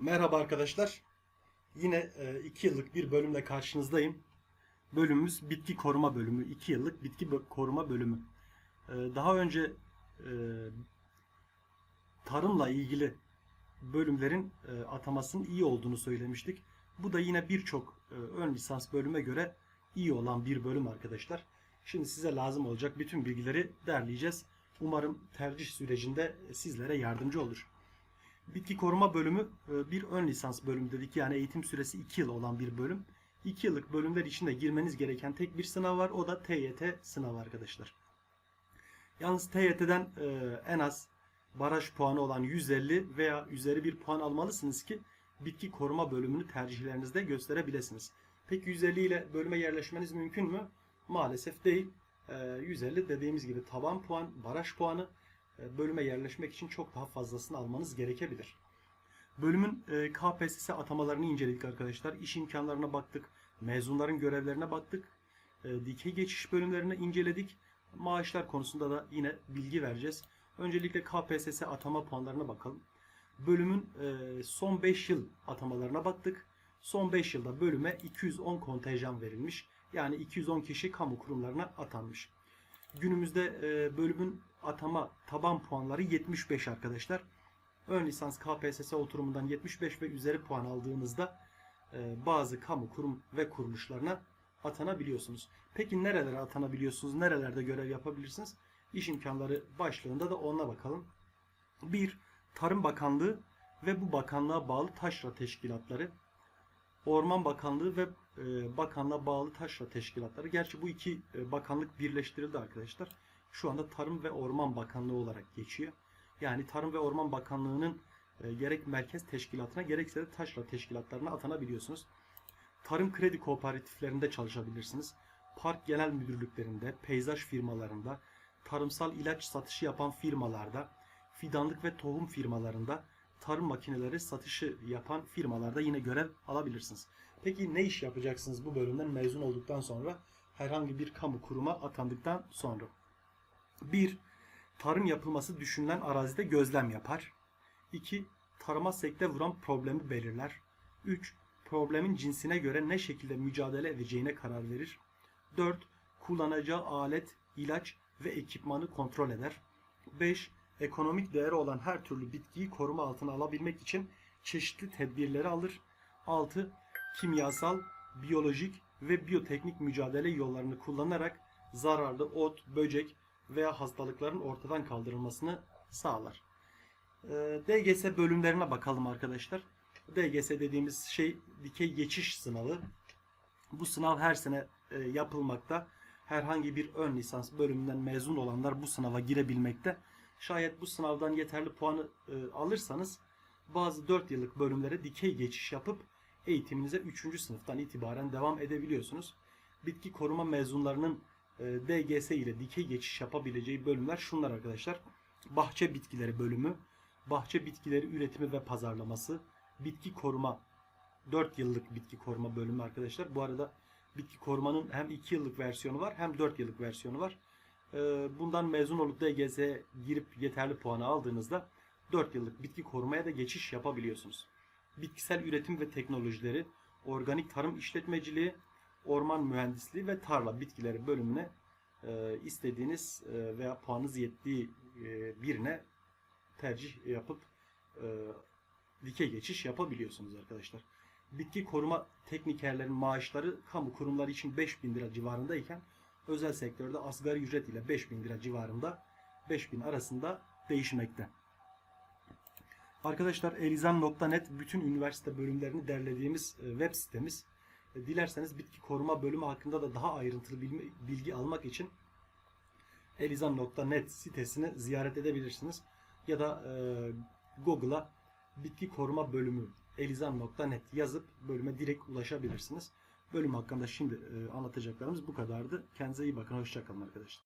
Merhaba arkadaşlar. Yine 2 yıllık bir bölümle karşınızdayım. Bölümümüz bitki koruma bölümü. 2 yıllık bitki koruma bölümü. E, Daha önce e, tarımla ilgili bölümlerin e, atamasının iyi olduğunu söylemiştik. Bu da yine birçok e, ön lisans bölüme göre iyi olan bir bölüm arkadaşlar. Şimdi size lazım olacak bütün bilgileri derleyeceğiz. Umarım tercih sürecinde sizlere yardımcı olur. Bitki koruma bölümü e, bir ön lisans bölümü dedik. Yani eğitim süresi 2 yıl olan bir bölüm. 2 yıllık bölümler içinde girmeniz gereken tek bir sınav var. O da TYT sınavı arkadaşlar. Yalnız TYT'den e, en az baraj puanı olan 150 veya üzeri bir puan almalısınız ki bitki koruma bölümünü tercihlerinizde gösterebilirsiniz. Peki 150 ile bölüme yerleşmeniz mümkün mü? Maalesef değil. E, 150 dediğimiz gibi taban puan, baraj puanı e, bölüme yerleşmek için çok daha fazlasını almanız gerekebilir. Bölümün e, KPSS atamalarını inceledik arkadaşlar. İş imkanlarına baktık. Mezunların görevlerine baktık. E, Dikey geçiş bölümlerini inceledik. Maaşlar konusunda da yine bilgi vereceğiz. Öncelikle KPSS atama puanlarına bakalım. Bölümün e, son 5 yıl atamalarına baktık. Son 5 yılda bölüme 210 kontenjan verilmiş. Yani 210 kişi kamu kurumlarına atanmış. Günümüzde e, bölümün atama taban puanları 75 arkadaşlar. Ön lisans KPSS oturumundan 75 ve üzeri puan aldığınızda e, bazı kamu kurum ve kuruluşlarına atanabiliyorsunuz. Peki nerelere atanabiliyorsunuz? Nerelerde görev yapabilirsiniz? İş imkanları başlığında da ona bakalım. 1. Tarım Bakanlığı ve bu bakanlığa bağlı taşra teşkilatları. Orman Bakanlığı ve e, bakanlığa bağlı taşra teşkilatları. Gerçi bu iki e, bakanlık birleştirildi arkadaşlar. Şu anda Tarım ve Orman Bakanlığı olarak geçiyor. Yani Tarım ve Orman Bakanlığı'nın e, gerek merkez teşkilatına gerekse de taşra teşkilatlarına atanabiliyorsunuz. Tarım kredi kooperatiflerinde çalışabilirsiniz. Park genel müdürlüklerinde, peyzaj firmalarında, tarımsal ilaç satışı yapan firmalarda, fidanlık ve tohum firmalarında, tarım makineleri satışı yapan firmalarda yine görev alabilirsiniz. Peki ne iş yapacaksınız bu bölümden mezun olduktan sonra? Herhangi bir kamu kuruma atandıktan sonra. 1. Tarım yapılması düşünülen arazide gözlem yapar. 2. Tarıma sekte vuran problemi belirler. 3. Problemin cinsine göre ne şekilde mücadele edeceğine karar verir. 4. Kullanacağı alet, ilaç ve ekipmanı kontrol eder. 5. Ekonomik değeri olan her türlü bitkiyi koruma altına alabilmek için çeşitli tedbirleri alır. 6. Kimyasal, biyolojik ve biyoteknik mücadele yollarını kullanarak zararlı ot, böcek veya hastalıkların ortadan kaldırılmasını sağlar. Ee, DGS bölümlerine bakalım arkadaşlar. DGS dediğimiz şey dikey geçiş sınavı. Bu sınav her sene e, yapılmakta. Herhangi bir ön lisans bölümünden mezun olanlar bu sınava girebilmekte. Şayet bu sınavdan yeterli puanı e, alırsanız bazı 4 yıllık bölümlere dikey geçiş yapıp eğitiminize 3. sınıftan itibaren devam edebiliyorsunuz. Bitki koruma mezunlarının DGS ile dikey geçiş yapabileceği bölümler şunlar arkadaşlar. Bahçe bitkileri bölümü, bahçe bitkileri üretimi ve pazarlaması, bitki koruma 4 yıllık bitki koruma bölümü arkadaşlar. Bu arada bitki korumanın hem 2 yıllık versiyonu var hem 4 yıllık versiyonu var. Ee, Bundan mezun olup DGS'ye girip yeterli puanı aldığınızda 4 yıllık bitki korumaya da geçiş yapabiliyorsunuz. Bitkisel üretim ve teknolojileri, organik tarım işletmeciliği, orman mühendisliği ve tarla bitkileri bölümüne e, istediğiniz e, veya puanınız yettiği e, birine tercih yapıp e, dikey geçiş yapabiliyorsunuz arkadaşlar. Bitki koruma teknikerlerin maaşları kamu kurumları için 5000 lira civarındayken özel sektörde asgari ücret ile 5000 lira civarında 5000 arasında değişmekte. Arkadaşlar elizan.net bütün üniversite bölümlerini derlediğimiz e, web sitemiz. E, Dilerseniz bitki koruma bölümü hakkında da daha ayrıntılı bilgi, almak için elizan.net sitesini ziyaret edebilirsiniz. Ya da e, Google'a bitki koruma bölümü elizan.net yazıp bölüme direkt ulaşabilirsiniz. Bölüm hakkında şimdi e, anlatacaklarımız bu kadardı. Kendinize iyi bakın. Hoşçakalın arkadaşlar.